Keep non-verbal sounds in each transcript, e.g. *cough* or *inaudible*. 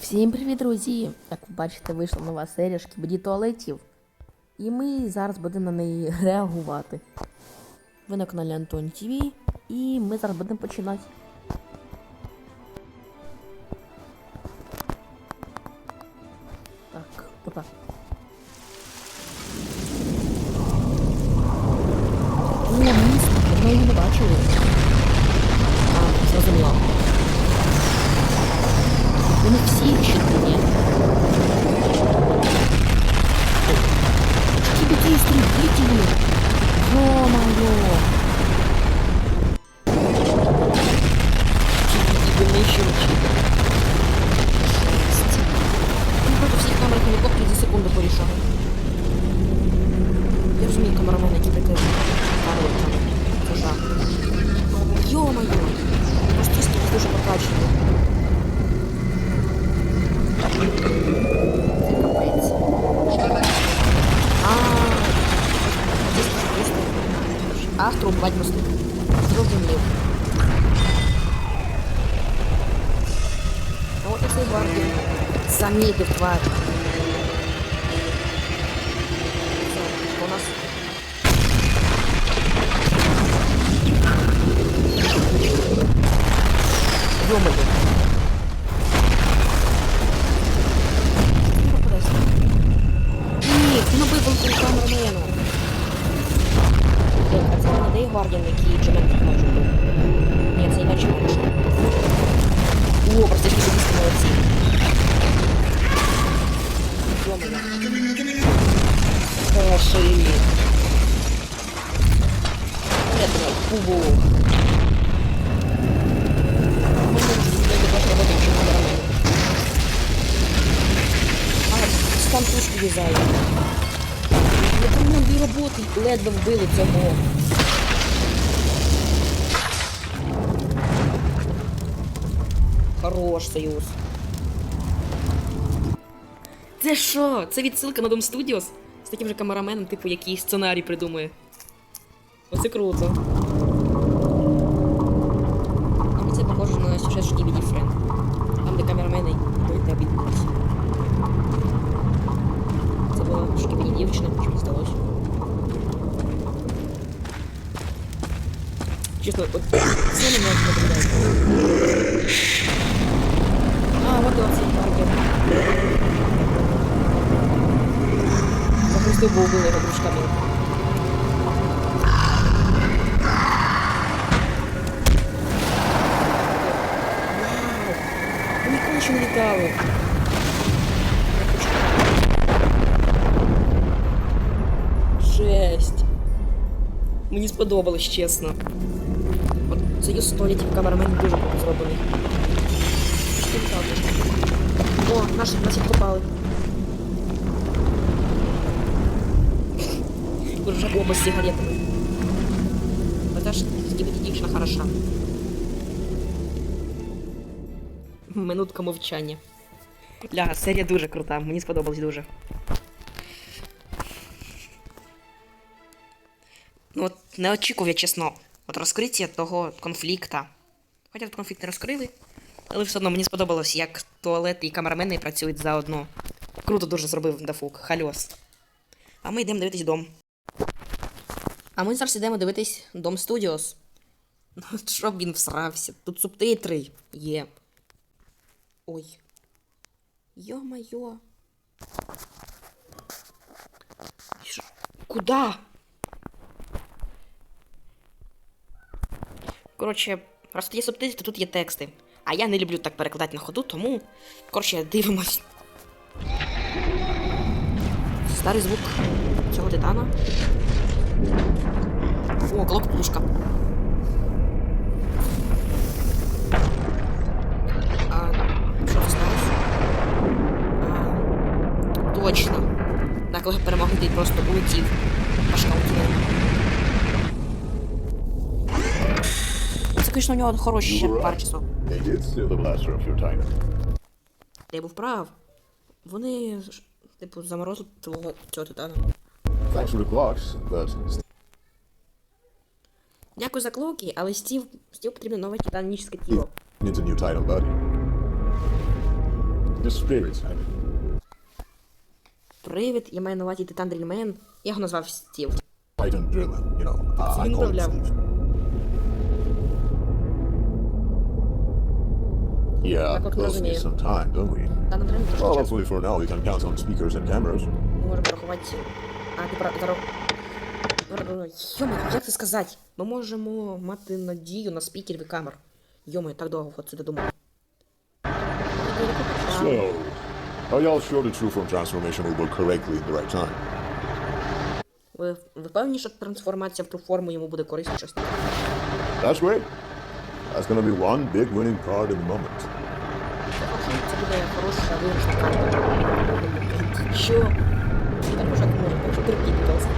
Всім привіт, друзі! Як ви бачите, вийшла нова серія шкібоді туалетів. І ми зараз будемо на неї реагувати. Ви на каналі Антон ТВ, і ми зараз будемо починати. Замітив тварь. Все, що у нас? Ё-моё. Я. Ми вашу роботу, якщо. А, в'язаю. Я там дві роботи ледве вбили цього. Хорош союз. Це що? Це відсилка на Дом Studios? З таким же камераменом, типу, який сценарій придумує. Оце круто. А мені це похоже на сюжет Шкібіді Френд. Там, де камерамени йдуть на відбулися. Це була шкібіді дівчина, що мені здалося. Чесно, от це не можна подивляти. А, вот і оцей паркер. Запустив, бо вбили його дружками. Вау! Ми ніколи ще не літали. Мені сподобалось, чесно. От союз століттів камерамен дуже круто зроблений. Що літати? О, наші нас відкопали. Вже оба з сигаретами. Ота ж скибіді дівчина хороша. Минутка мовчання. Ля, серія дуже крута, мені сподобалось дуже. Не очікував я чесно. От розкриття того конфлікта. Хоча тут конфлікт не розкрили, але все одно мені сподобалось, як туалет і камерамени працюють заодно. Круто дуже зробив Дафук, хальос. А ми йдемо дивитись дом. А ми зараз йдемо дивитись Дом Студіос. Ну, *laughs* щоб він всрався. Тут субтитри є. Ой. Йо-майо. Куда? Коротше, раз тут є субтитри, то тут є тексти. А я не люблю так перекладати на ходу, тому. Коротше, дивимось. Старий звук цього титана. О, клок пушка. Точно. Так, коли перемогли, просто улетів. Звісно, у нього хороші ще пару часов. Я був прав. Вони, типу, заморозили твого цього титана. But Дякую за клоки, але Стів, Стів потрібно нове титанічне тіло. needs a new title, buddy. The spirits have it. Привид, я маю на увазі Титан Дрільмен. Я його назвав Стів. Titan Driller, you know. I, I Він управляв. Yeah, Так от close розумію. need some time, don't we? Та нам треба Well, часу. hopefully for now we can count on speakers and cameras. Ми можемо порахувати. А, ти про зараз. Йома, як це сказати? Ми можемо мати надію на спікерів і камер. Йома, так довго от сюди думав. So, are y'all sure the true form transformation will work correctly in the right time? Ви, ви певні, що трансформація в ту форму йому буде корисно щось? That's great. That's gonna be one big winning card in the moment. Це буде хороша виграшна карта. Що? Так може не може, якщо терпіть просто.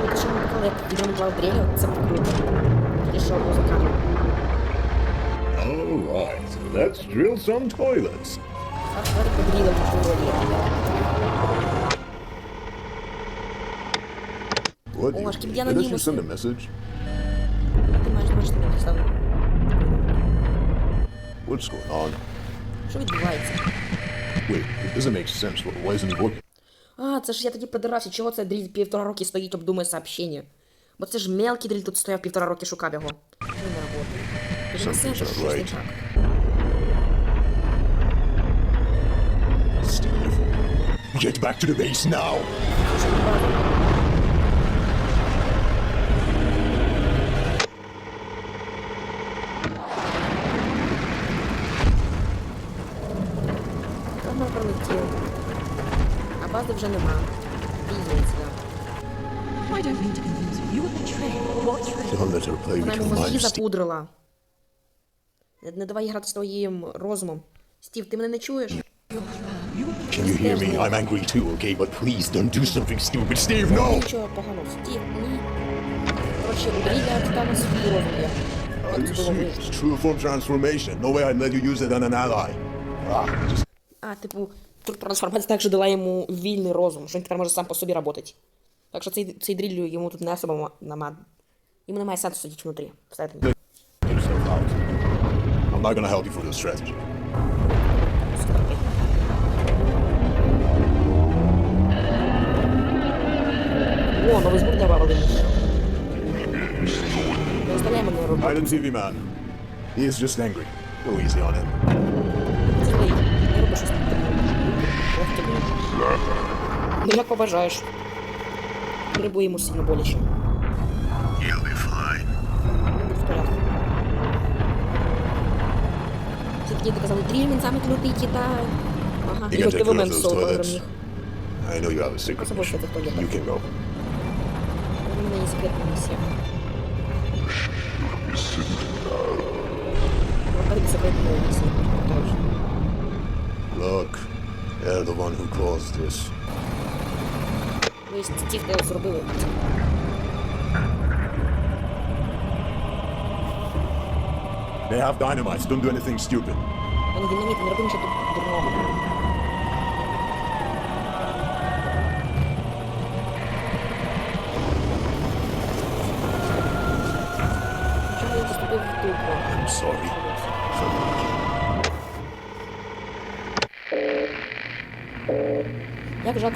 Ну, те, що ми показали, як відомо клав дрелю, це круто. І що музика. Alright, let's drill some toilets. А тепер подріли в ролі. Would Oh, you? аж кіб'я Did you анонімус. send a message? What's going on? Що відбувається? Wait, it doesn't make sense. Why why isn't it working? А, це ж я тоді подирався, чого це дріль півтора роки стоїть, обдумує сообщення. Бо це ж мелкий дріль тут стояв півтора роки, шукав його. Не Something's not right. Steve, get back to the base now. Там ми пролетів. А бази вже нема. Піздець, да. Вона йому мозги запудрила. Не, не давай грати з твоїм розумом. Стів, ти мене не чуєш? Can you hear me? I'm angry too, okay? But please don't do something stupid. Steve, no! Нічого поганого. Стів, ні. Коротше, у дріля титана вирішено? True form transformation. No way I'd let you use it on an ally. Ah, just А, типу, тут трансформація також дала йому вільний розум, що він тепер може сам по собі працювати. Так що цей, цей дріль йому тут не особо ма- нама... Йому немає сенсу сидіти внутрі. Всередині. I'm not gonna help you for this strategy. О, новий звук добавили. Не оставляй мене робити. And TV man. He is just angry. Go easy on him. Блін. Ну як побажаєш. Грибу йому сильно боляче. He'll be fine. В порядку. Всі тоді доказали дрільмен саме крутий китай. Ага, і от момент соло. I know you have a secret mission. You can go. У мене є секретна місія. Виходить секретна місія. they're the one who caused this. Ви ж ті, хто зробили. They have dynamites. Don't do anything stupid. Вони динаміт, не роби нічого тут дурного.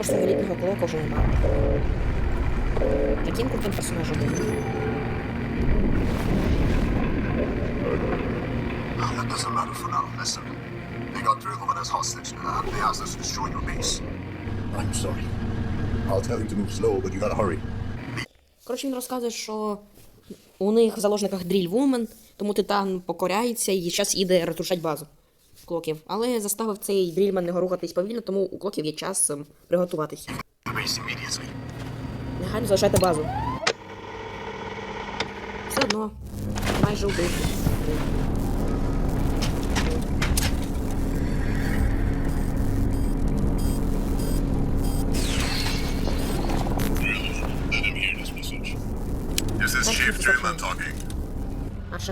Жалко, літнього клока вже немає. Таким крутим персонажем був. That doesn't matter for now. Listen, they got Drillman as hostage, and they asked us to destroy your base. I'm sorry. I'll tell him to move slow, but you gotta hurry. Коротше, він розказує, що у них в заложниках дріль вумен, тому титан покоряється і зараз іде розрушати базу клоків. Але заставив цей дрільман не рухатись повільно, тому у клоків є час ем, приготуватись. Immediately. Негайно залишайте базу. Все одно. Майже убив. This is Chief talking.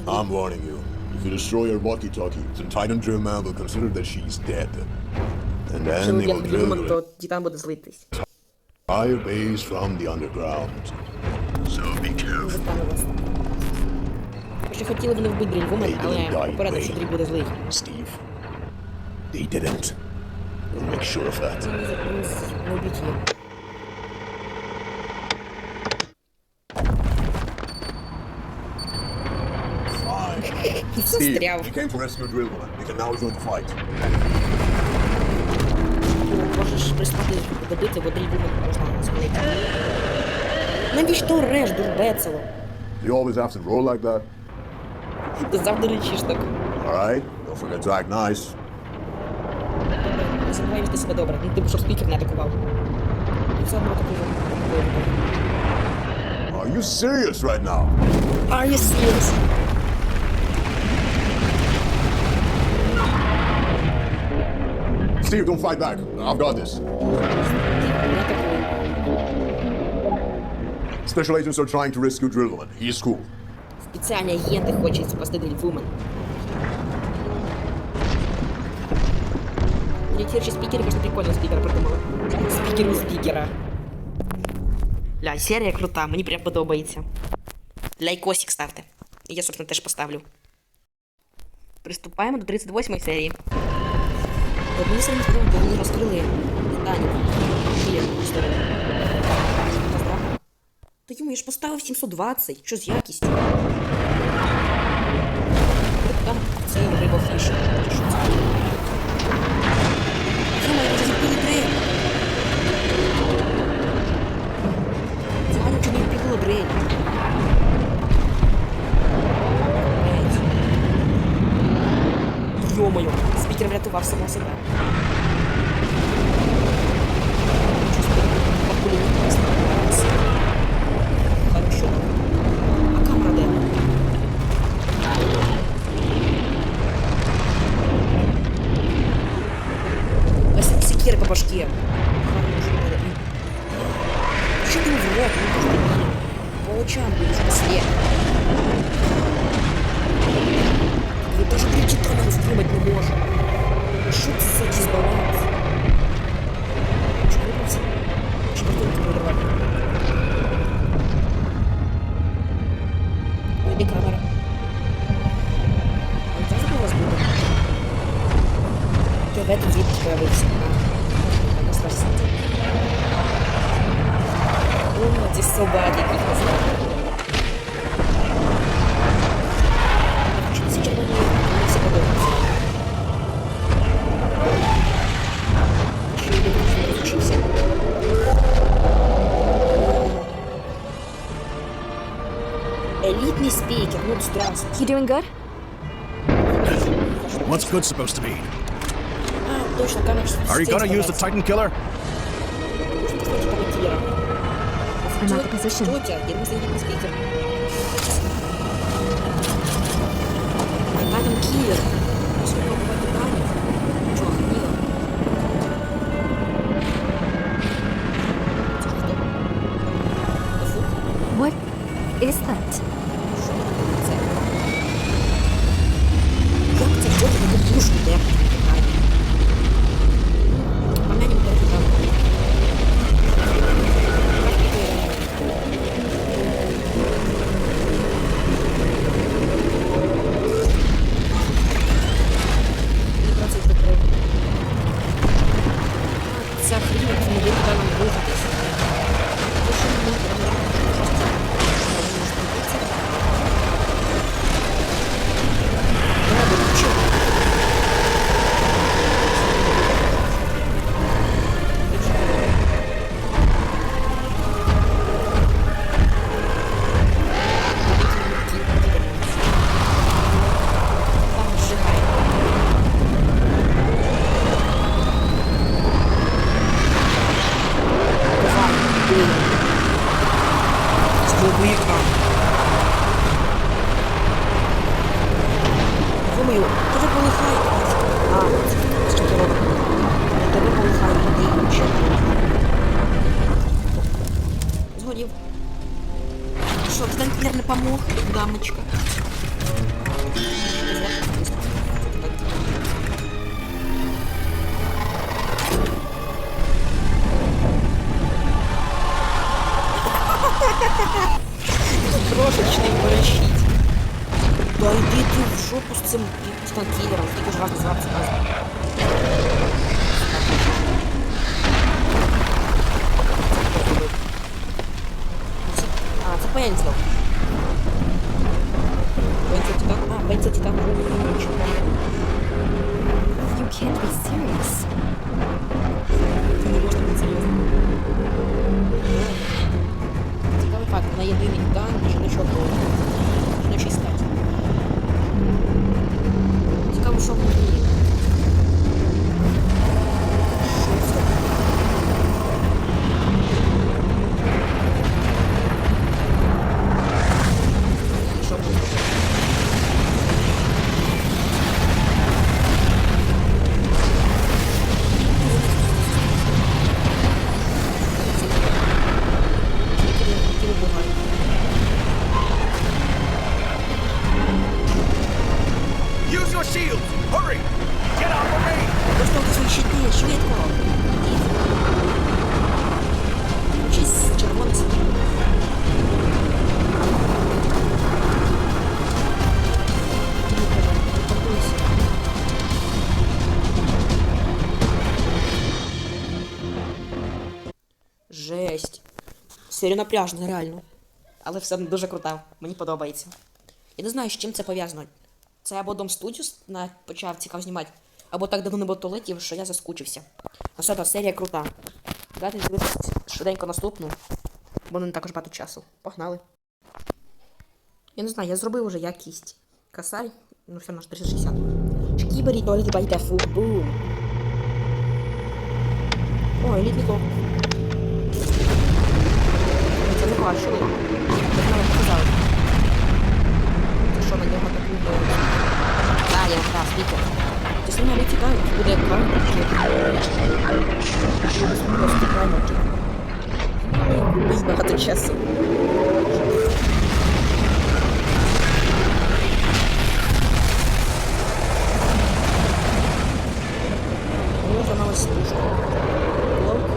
I'm warning you. If you destroy her walkie-talkie, then Titan Drillman will consider that she's dead. And Якщо then ви they б'єте will дрільман, drill то the титан буде злитись. entire base from the underground. So be careful. Застане вас. Ще хотіли вони вбити дріль вумен, They але didn't die попередив, що in дріль vain. буде злий. Steve. He didn't. We'll make sure of that. The fight. Можеш пристати добити, бо дрібу можна змінити. Навіщо реш, дурбецело? You always have to roll like that? Ти завжди речиш так. Alright, don't forget to act nice. Не забувай вести себе добре. Ну, типу, щоб спікер не атакував. І все одно атакував. Are you serious right now? Are you serious? Steve, don't fight back. I've got this. Не атакуй. Special agents are trying to rescue Drillwoman. He's cool. Спеціальні агенти хочуть спасти Дельфумен. Летящий спикер, конечно, прикольно спикера придумали. Спікер у спікера. Ля, серія крута, мені прям подобається. Лайкосик ставте. І я, собственно, теж поставлю. Приступаємо до 38 серії. Сподобалося, бо вони розкрили питання. Є. Та йому, я ж поставив 720. Що з якістю? Там цей рибофіш. Що це? Ты по очам будешь после. Вы даже три титана стрімати не можем. Що це за дисбаланс? Чого ви це? Чи You doing good? What's good supposed to be? Ah, Are you gonna use the Titan Killer? I'm out of position. I'm Killer. Доставте щити, швидко! Щось червоне. Жесть. Серія напряжна, реально. Але все дуже крута. Мені подобається. Я не знаю, з чим це пов'язано. Це або Дом Studios почав цікаво знімати, або так давно не було туалетів, що я заскучився. А все одно серія крута. Давайте дивитися швиденько наступну, бо не також багато часу. Погнали. Я не знаю, я зробив уже якість. Косарь, ну все ж 360. Шкібері, туалети байте фу. Бум. О, елітний клоп. Ми Це не бачили. Як нам показали. Це що на нього таку А, я якраз спікер. Ти з ними цікавить, буде камера. Без багато часу. Зламалась стружка. Блок.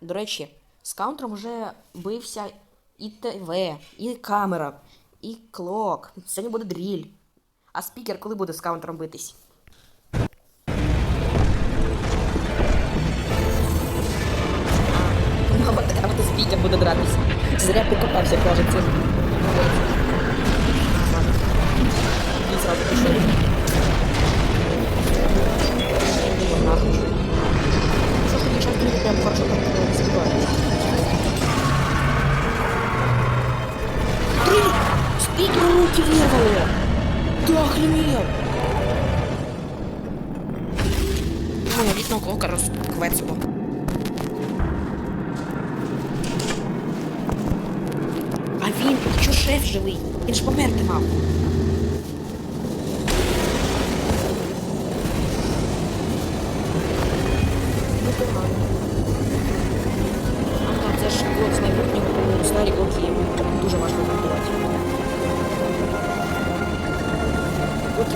До речі, з каунтером вже бився і ТВ, і камера, і клок. Сьогодні буде дріль. А спікер коли буде з каунтером битись? А, от, а от і спікер буде дратися. Зря покопався, кажеться. І зразу пішов.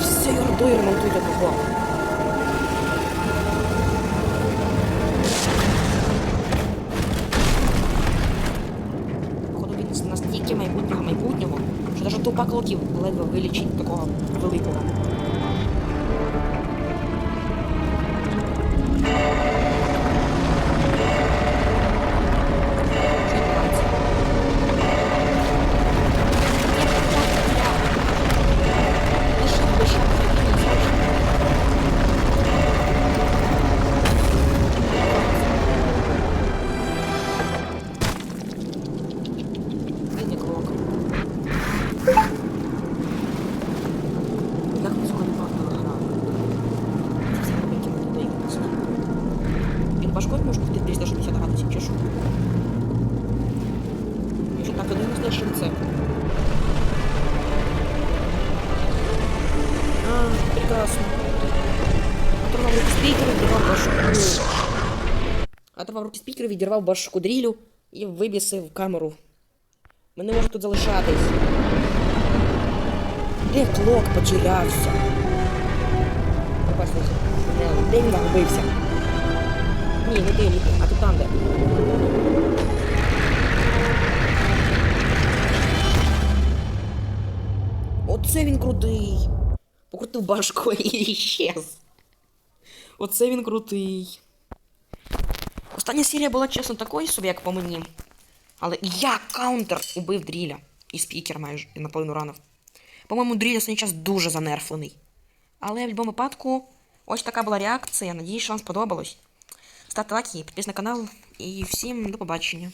Все ордою ремонтуйте кого. Походу він настільки майбутнього майбутнього, що навіть тупа клоків ледве вилічить такого великого. Оторвав руки спікеру, відірвав башку дрілю і вибісив камеру. Ми не можемо тут залишатись. Де клок потерявся? Пробачте, де, він загубився? Ні, не де, а тут там де. Оце він крутий. Покрутив башкою *laughs* і щез. Оце він крутий. Остання серія була чесно такою собі, як по мені. Але я каунтер убив дріля. І спікер майже і наполовину ранив. По-моєму, дріль останній час дуже занерфлений. Але в будь-якому випадку, ось така була реакція. Надіюсь, що вам сподобалось. Ставте лайки, підписуйтесь на канал і всім до побачення.